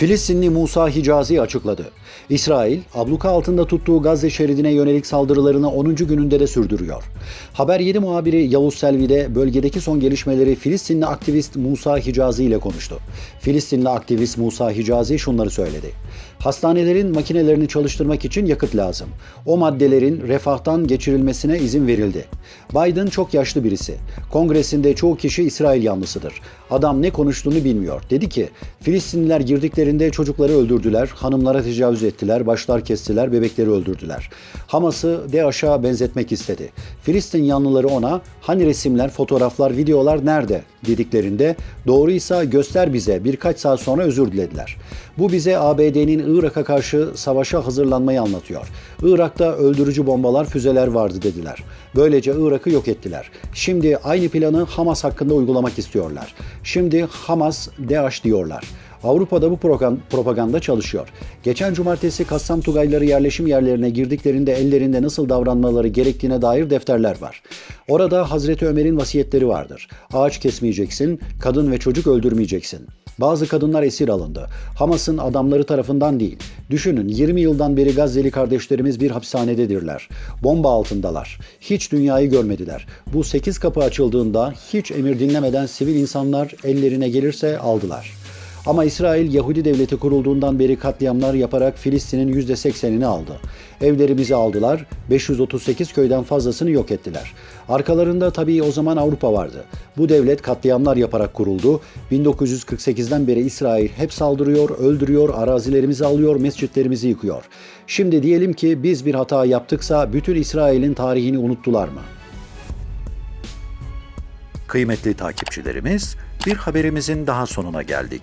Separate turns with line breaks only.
Filistinli Musa Hicazi açıkladı. İsrail, abluka altında tuttuğu Gazze şeridine yönelik saldırılarını 10. gününde de sürdürüyor. Haber 7 muhabiri Yavuz Selvi de bölgedeki son gelişmeleri Filistinli aktivist Musa Hicazi ile konuştu. Filistinli aktivist Musa Hicazi şunları söyledi. Hastanelerin makinelerini çalıştırmak için yakıt lazım. O maddelerin refahtan geçirilmesine izin verildi. Biden çok yaşlı birisi. Kongresinde çoğu kişi İsrail yanlısıdır. Adam ne konuştuğunu bilmiyor. Dedi ki, Filistinliler girdiklerinde çocukları öldürdüler, hanımlara tecavüz ettiler, başlar kestiler, bebekleri öldürdüler. Hamas'ı DAEŞ'a benzetmek istedi. Filistin yanlıları ona hani resimler, fotoğraflar, videolar nerede dediklerinde doğruysa göster bize birkaç saat sonra özür dilediler. Bu bize ABD'nin Irak'a karşı savaşa hazırlanmayı anlatıyor. Irak'ta öldürücü bombalar, füzeler vardı dediler. Böylece Irak'ı yok ettiler. Şimdi aynı planı Hamas hakkında uygulamak istiyorlar. Şimdi Hamas, DAEŞ diyorlar. Avrupa'da bu propaganda çalışıyor. Geçen cumartesi Kassam Tugayları yerleşim yerlerine girdiklerinde ellerinde nasıl davranmaları gerektiğine dair defterler var. Orada Hazreti Ömer'in vasiyetleri vardır. Ağaç kesmeyeceksin, kadın ve çocuk öldürmeyeceksin. Bazı kadınlar esir alındı. Hamas'ın adamları tarafından değil. Düşünün 20 yıldan beri Gazze'li kardeşlerimiz bir hapishanededirler. Bomba altındalar. Hiç dünyayı görmediler. Bu 8 kapı açıldığında hiç emir dinlemeden sivil insanlar ellerine gelirse aldılar. Ama İsrail Yahudi devleti kurulduğundan beri katliamlar yaparak Filistin'in %80'ini aldı. Evlerimizi aldılar, 538 köyden fazlasını yok ettiler. Arkalarında tabii o zaman Avrupa vardı. Bu devlet katliamlar yaparak kuruldu. 1948'den beri İsrail hep saldırıyor, öldürüyor, arazilerimizi alıyor, mescitlerimizi yıkıyor. Şimdi diyelim ki biz bir hata yaptıksa bütün İsrail'in tarihini unuttular mı? Kıymetli takipçilerimiz, bir haberimizin daha sonuna geldik.